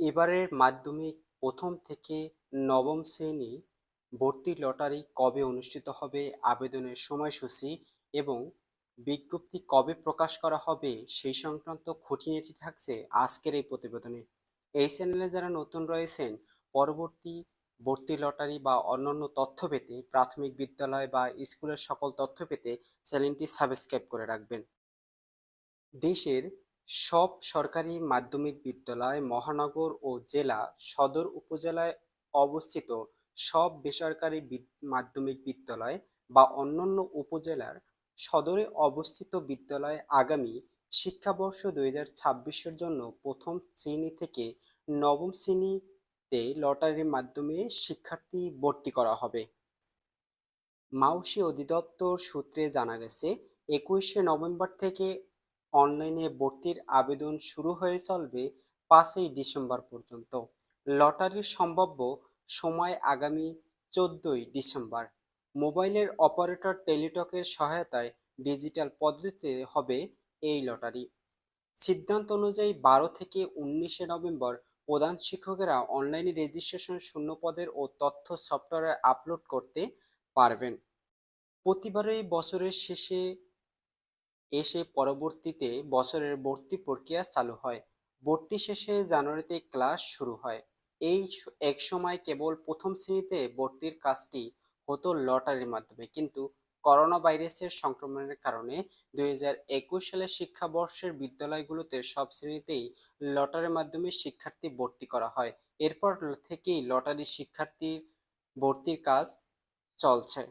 এবারের মাধ্যমিক প্রথম থেকে নবম শ্রেণি ভর্তি লটারি কবে অনুষ্ঠিত হবে, আবেদনের সময়সূচি এবং বিজ্ঞপ্তি কবে প্রকাশ করা হবে সেই সংক্রান্ত খুঁটিনাটি থাকছে আজকের এই প্রতিবেদনে। এই চ্যানেলে যারা নতুন রয়েছেন, পরবর্তী ভর্তি লটারি বা অন্যান্য তথ্য পেতে, প্রাথমিক বিদ্যালয় বা স্কুলের সকল তথ্য পেতে চ্যানেলটি সাবস্ক্রাইব করে রাখবেন। দেশের সব সরকারি মাধ্যমিক বিদ্যালয়, মহানগর ও জেলা সদর উপজেলায় অবস্থিত সব বেসরকারি মাধ্যমিক বিদ্যালয় বা অন্যান্য উপজেলার সদরে অবস্থিত বিদ্যালয় আগামী শিক্ষাবর্ষ দুই হাজার ছাব্বিশের জন্য প্রথম শ্রেণি থেকে নবম শ্রেণীতে লটারির মাধ্যমে শিক্ষার্থী ভর্তি করা হবে। মাউসি অধিদপ্তর সূত্রে জানা গেছে, একুশে নভেম্বর থেকে অনলাইনে ভর্তির আবেদন শুরু হয়ে চলবে পাঁচই ডিসেম্বর পর্যন্ত। লটারির সম্ভাব্য সময় আগামী চোদ্দই ডিসেম্বর। মোবাইলের অপারেটর টেলিটকের সহায়তায় ডিজিটাল পদ্ধতিতে হবে এই লটারি। সিদ্ধান্ত অনুযায়ী বারো থেকে উনিশে নভেম্বর প্রধান শিক্ষকেরা অনলাইনে রেজিস্ট্রেশন শূন্য পদের ও তথ্য সফটওয়্যারে আপলোড করতে পারবেন। প্রতিবারই বছরের শেষে এসে পরবর্তীতে বছরের ভর্তি প্রক্রিয়া চালু হয়। ভর্তি শেষে জানুয়ারিতে ক্লাস শুরু হয়। এই এক সময় কেবল প্রথম শ্রেণীতে ভর্তির কাজটি হতো লটারির মাধ্যমে। কিন্তু করোনা ভাইরাসের সংক্রমণের কারণে দুই হাজার একুশ সালের শিক্ষাবর্ষের বিদ্যালয়গুলোতে সব শ্রেণীতেই লটারির মাধ্যমে শিক্ষার্থী ভর্তি করা হয়। এরপর থেকেই লটারি শিক্ষার্থীর ভর্তির কাজ চলছে।